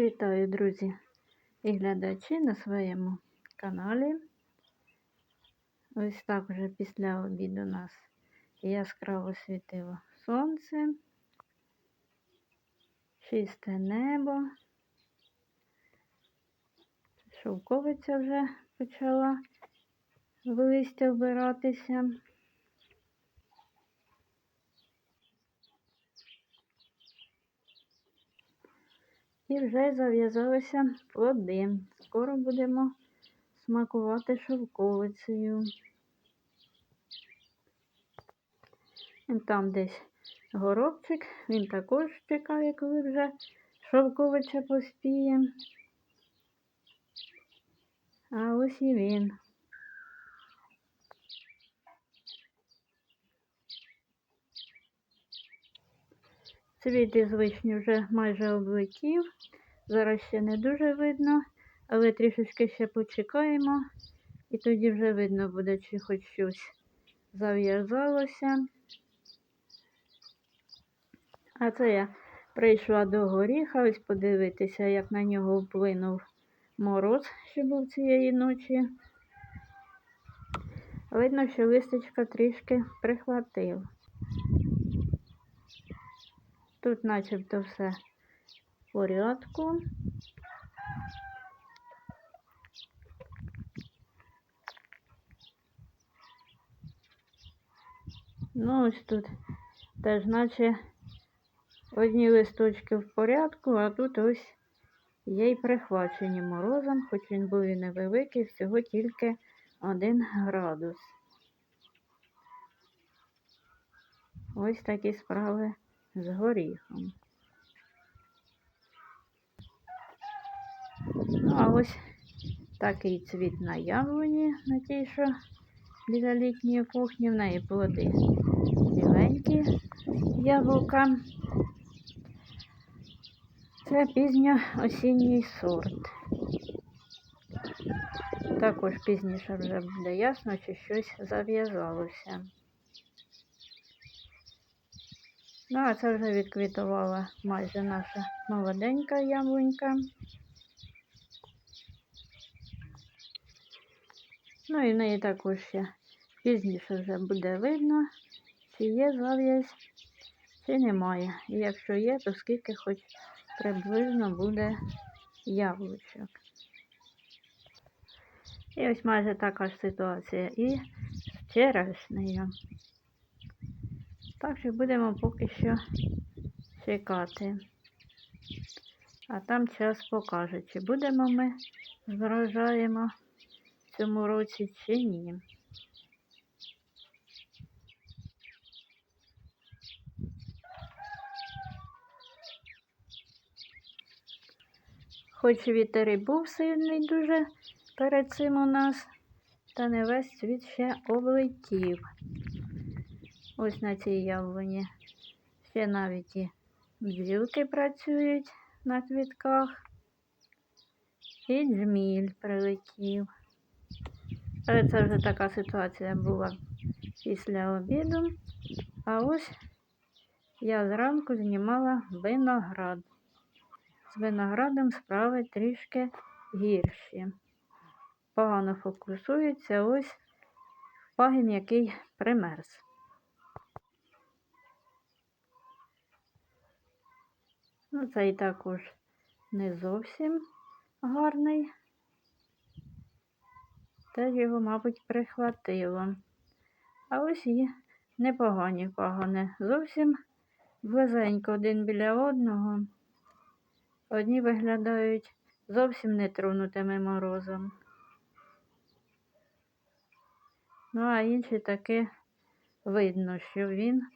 Вітаю, друзі і глядачі на своєму каналі. Ось так вже після обіду нас яскраво світило сонце, чисте небо. Шовковиця вже почала в листя вбиратися. І вже зав'язалися плоди. Скоро будемо смакувати шовковицею. Там десь горобчик, він також чекає, коли вже шовковиця поспіє. А ось і він. Цвіт із вишні вже майже облетів. Зараз ще не дуже видно, але трішечки ще почекаємо, і тоді вже видно буде, чи хоч щось зав'язалося. А це я прийшла до горіха, ось подивитися, як на нього вплинув мороз, що був цієї ночі. Видно, що листочка трішки прихватив. Тут начебто все в порядку. Ну, ось тут теж наче одні листочки в порядку, а тут ось є й прихвачені морозом, хоч він був і невеликий, всього тільки один градус. Ось такі справи з горіхом. Ну, а ось такий цвіт на яблуні, на тій, що біля літньої кухні, в неї плоди біленькі яблука. Це пізньо осінній сорт. Також пізніше вже буде ясно, чи щось зав'язалося. Ну, а це вже відквітувала майже наша молоденька яблунька. Ну і в неї також ще пізніше вже буде видно, чи є зав'язь, чи немає. І якщо є, то скільки хоч приблизно буде яблучок. І ось майже така ж ситуація і з черешнею. Так що будемо поки що чекати. А там час покаже, чи будемо ми з врожаємо в цьому році, чи ні. Хоч вітер і був сильний дуже перед цим у нас, та не весь світ ще облетів. Ось на цій яблуні. Ще навіть і бджілки працюють на квітках. І джміль прилетів. Але це вже така ситуація була після обіду. А ось я зранку знімала виноград. З виноградом справи трішки гірші. Погано фокусується ось пагін, який примерз. Ну, цей також не зовсім гарний. Теж його, мабуть, прихватило. А ось і непогані пагони. Зовсім близенько один біля одного. Одні виглядають зовсім нетронутими морозом. Ну, а інші таки видно, що він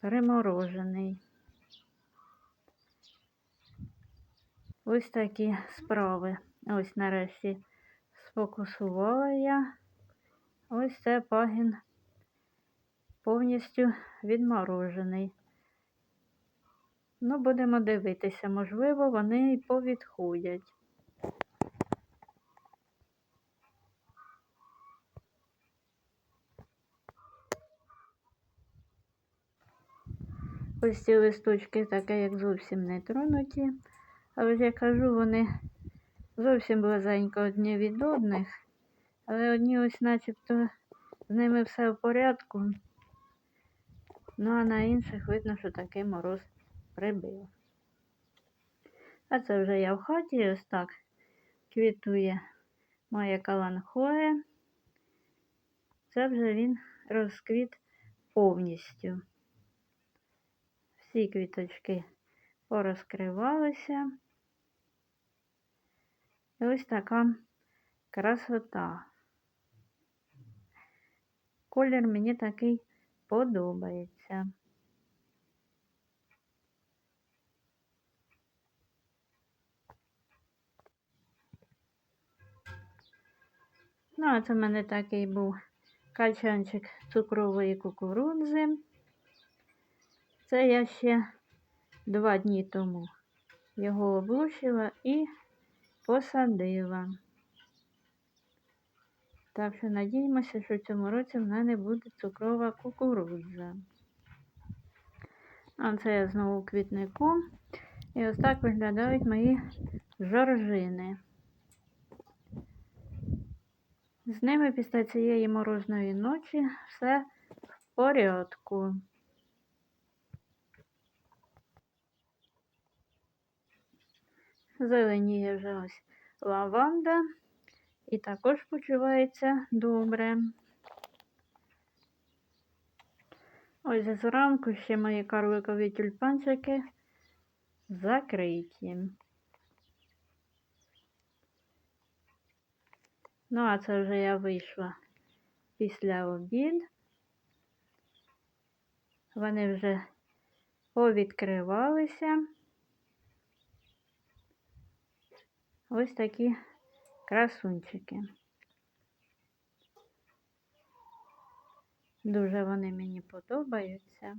переморожений. Ось такі справи. Ось нарешті сфокусувала я. Ось це пагін повністю відморожений. Ну, будемо дивитися, можливо, вони і повідходять. Ось ці листочки таке, як зовсім не тронуті. Але ж я кажу, вони зовсім близенько одні від одних. Але одні ось начебто з ними все в порядку. Ну а на інших видно, що такий мороз прибив. А це вже я в хаті ось так квітує моє каланхоє. Це вже він розквіт повністю. Всі квіточки порозкривалися. І ось така красота. Колір мені такий подобається. Ну, а це в мене такий був качанчик цукрової кукурудзи. Це я ще два дні тому його облущила і посадила. Так що надіємося, що в цьому році в мене буде цукрова кукурудза. А це я знову у квітнику. І ось так виглядають мої жоржини. З ними після цієї морозної ночі все в порядку. Зеленіє вже ось лаванда і також почувається добре. Ось зранку ще мої карликові тюльпанчики закриті. Ну, а це вже я вийшла після обід. Вони вже повідкривалися. Ось такі красунчики. Дуже вони мені подобаються.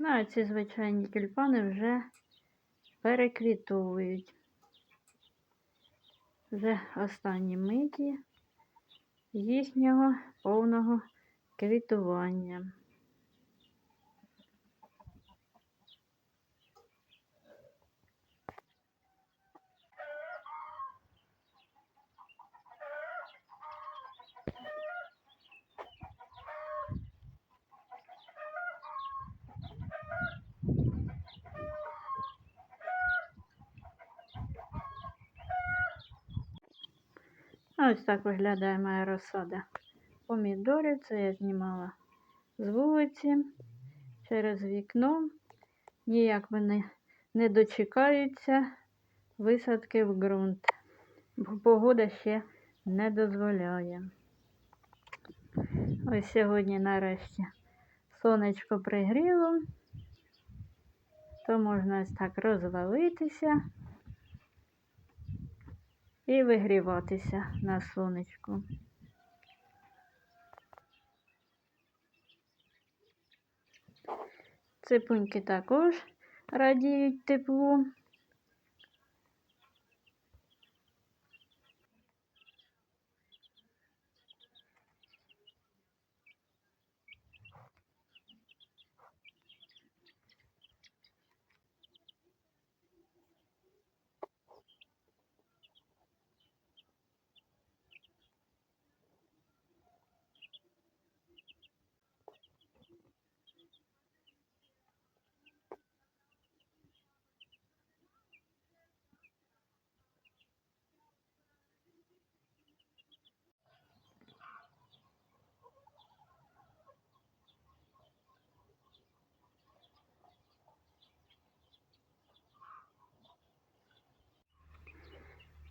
Ну, а ці звичайні тюльпани вже переквітовують. Вже останні миті їхнього повного квітування. Ось так виглядає моя розсада помідорів. Це я знімала з вулиці через вікно. Ніяк вони не дочекаються висадки в ґрунт, бо погода ще не дозволяє. Ось сьогодні нарешті сонечко пригріло, то можна ось так розвалитися і вигріватися на сонечку. Ципуньки також радіють теплу.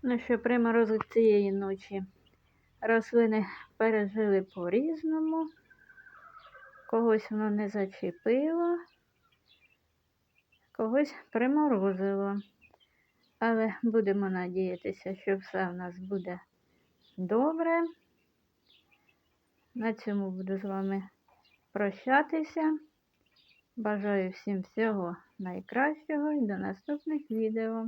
Ну що, приморозок цієї ночі рослини пережили по-різному. Когось воно не зачепило, когось приморозило. Але будемо надіятися, що все в нас буде добре. На цьому буду з вами прощатися. Бажаю всім всього найкращого і до наступних відео.